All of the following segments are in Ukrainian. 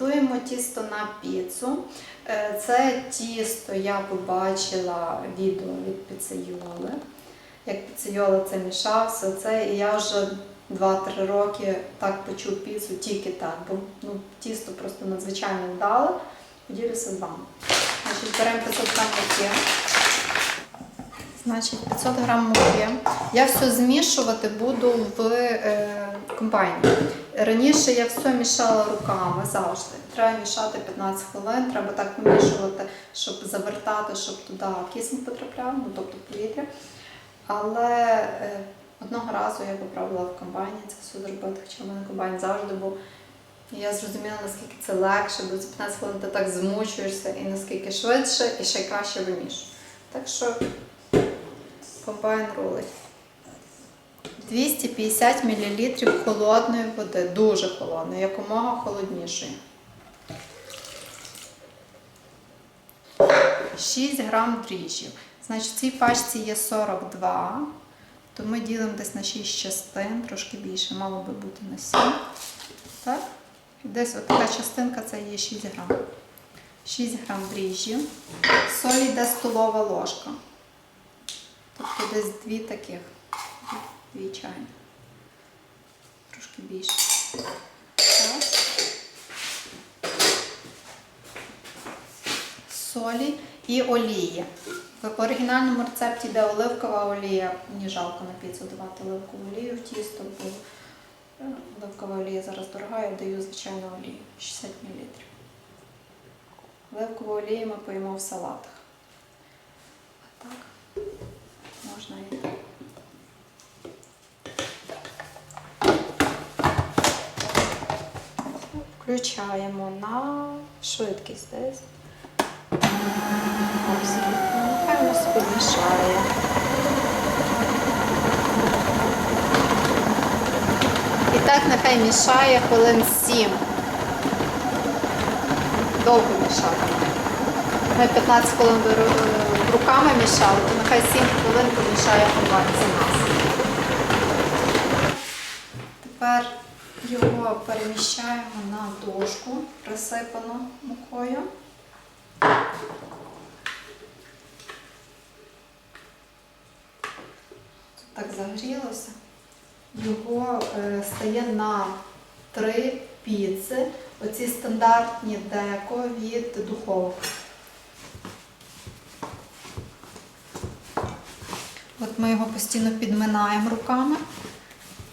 Готуємо тісто на піцу. Е, Це тісто я побачила відео від піцейоли. Як піцейола це мішав, все це. І я вже 2-3 роки так печу піцу, тільки так, бо ну, тісто просто надзвичайно вдало. Поділюся з вами. Значить, беремо 500 грам муки. Значить, 500 грам муки. Я все змішувати буду в е, комбайні. Раніше я все мішала руками завжди. Треба мішати 15 хвилин, треба так помішувати, щоб завертати, щоб туди кисень потрапляв, ну тобто повітря. Але е, одного разу я попробувала в комбайні це все зробити, хоча в мене комбайн завжди був. Я зрозуміла, наскільки це легше, бо за 15 хвилин ти так змучуєшся і наскільки швидше, і ще краще вимішуєш. Так що комбайн рулить. 250 мл холодної води, дуже холодної, якомога холоднішої. 6 грам дріжджів. Значить, в цій пачці є 42, то ми ділимо десь на 6 частин, трошки більше, мало би бути на 7. Так? Десь от частинка це є 6 грам. 6 грам дріжджів. Солі йде столова ложка. Тобто десь дві таких. Дві чайні. Трошки більше. Солі і олії. В оригінальному рецепті йде оливкова олія. Мені жалко на піцу давати оливкову олію в тісто, бо е, оливкова олія зараз дорога, я даю звичайну олію 60 мл. Оливкову олію ми поїмо в салатах. А так можна. Включаємо на швидкість десь. Нехай воно собі мішає. І так нехай мішає хвилин 7. Довго мішати. Ми 15 хвилин руками мішали, то нехай 7 хвилин помішає комбайн за нас. Тепер його переміщаємо на дошку, присипану мукою. Тут так загрілося. Його е, стає на три піци. Оці стандартні деко від духовок. От ми його постійно підминаємо руками,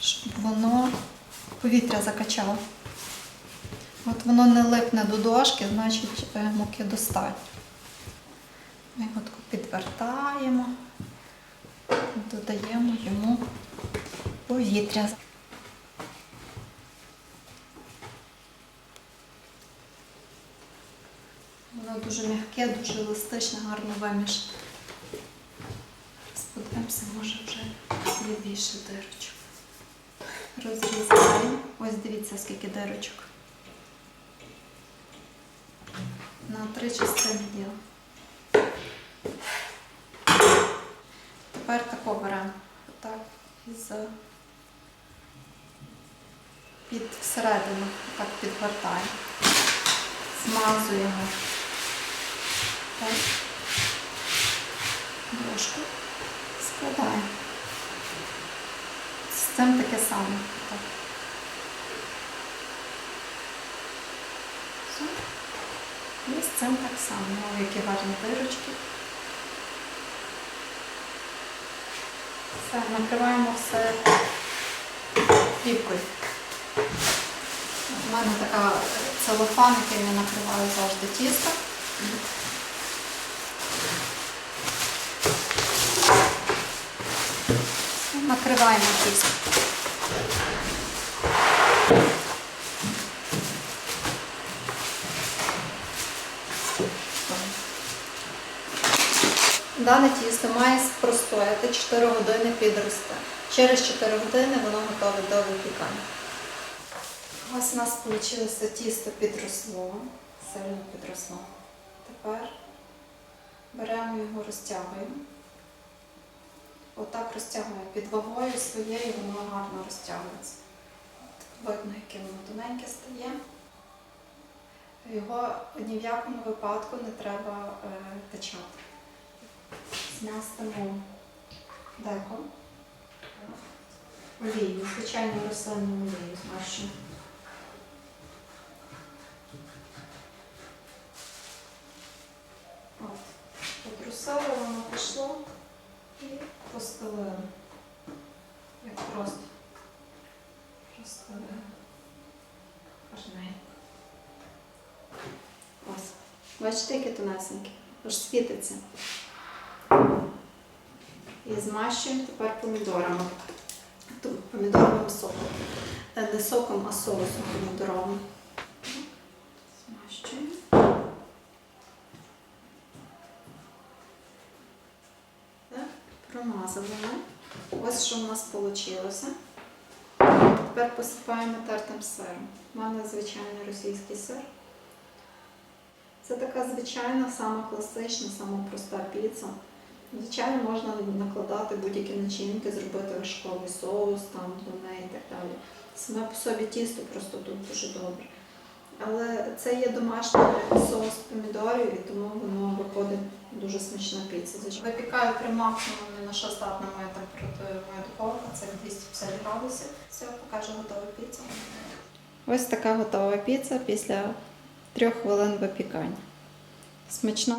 щоб воно повітря закачало. От воно не липне до дошки, значить е, муки достатньо. Ми його тако підвертаємо, додаємо йому повітря. Воно дуже м'яке, дуже еластичне, гарно вимішане. Сподивимося, може вже є більше дирочок. Розрізаємо. Ось дивіться, скільки дирочок. На три частини діла. Тепер тако беремо. Так, із під всередину, так підгортаємо. Змазуємо. Так. Дошку складаємо. З цим таке саме. Так. І з цим так само. О, які гарні дирочки. Все, накриваємо все плівкою. У мене така целофан, яким я накриваю завжди тісто. Накриваємо тісто. Дане тісто має простояти 4 години підросте. Через 4 години воно готове до випікання. Ось у нас вийшло тісто підросло, сильно підросло. Тепер беремо його, розтягуємо. Отак розтягуємо під вагою своєю, воно гарно розтягується. Видно, яке воно тоненьке стає. Його ні в якому випадку не треба е, качати. Змастимо деко. Олію, звичайно, рослинну олію змащуємо. От. Потрусили, воно пішло постелили. Як просто. Розставили. Гарненько. Ось. Бачите, які тонесенькі? Аж світиться. І змащуємо тепер помідорами. Помідоровим соком. Е, Не соком, а соусом помідоровим. Промазали ми. Ось що в нас вийшло. Тепер посипаємо тертим сиром. У мене звичайний російський сир. Це така звичайна, сама класична, сама проста піца. Звичайно, можна накладати будь-які начинки, зробити вершковий соус там до неї і так далі. Саме по собі тісто просто тут дуже добре. Але це є домашній соус помідорів, і тому воно виходить дуже смачна піца. Випікаю при максимумі на що здатна моя температура, моя духовка, це 250 градусів. Все, покажу готову піцу. Ось така готова піца після трьох хвилин випікання. Смачна.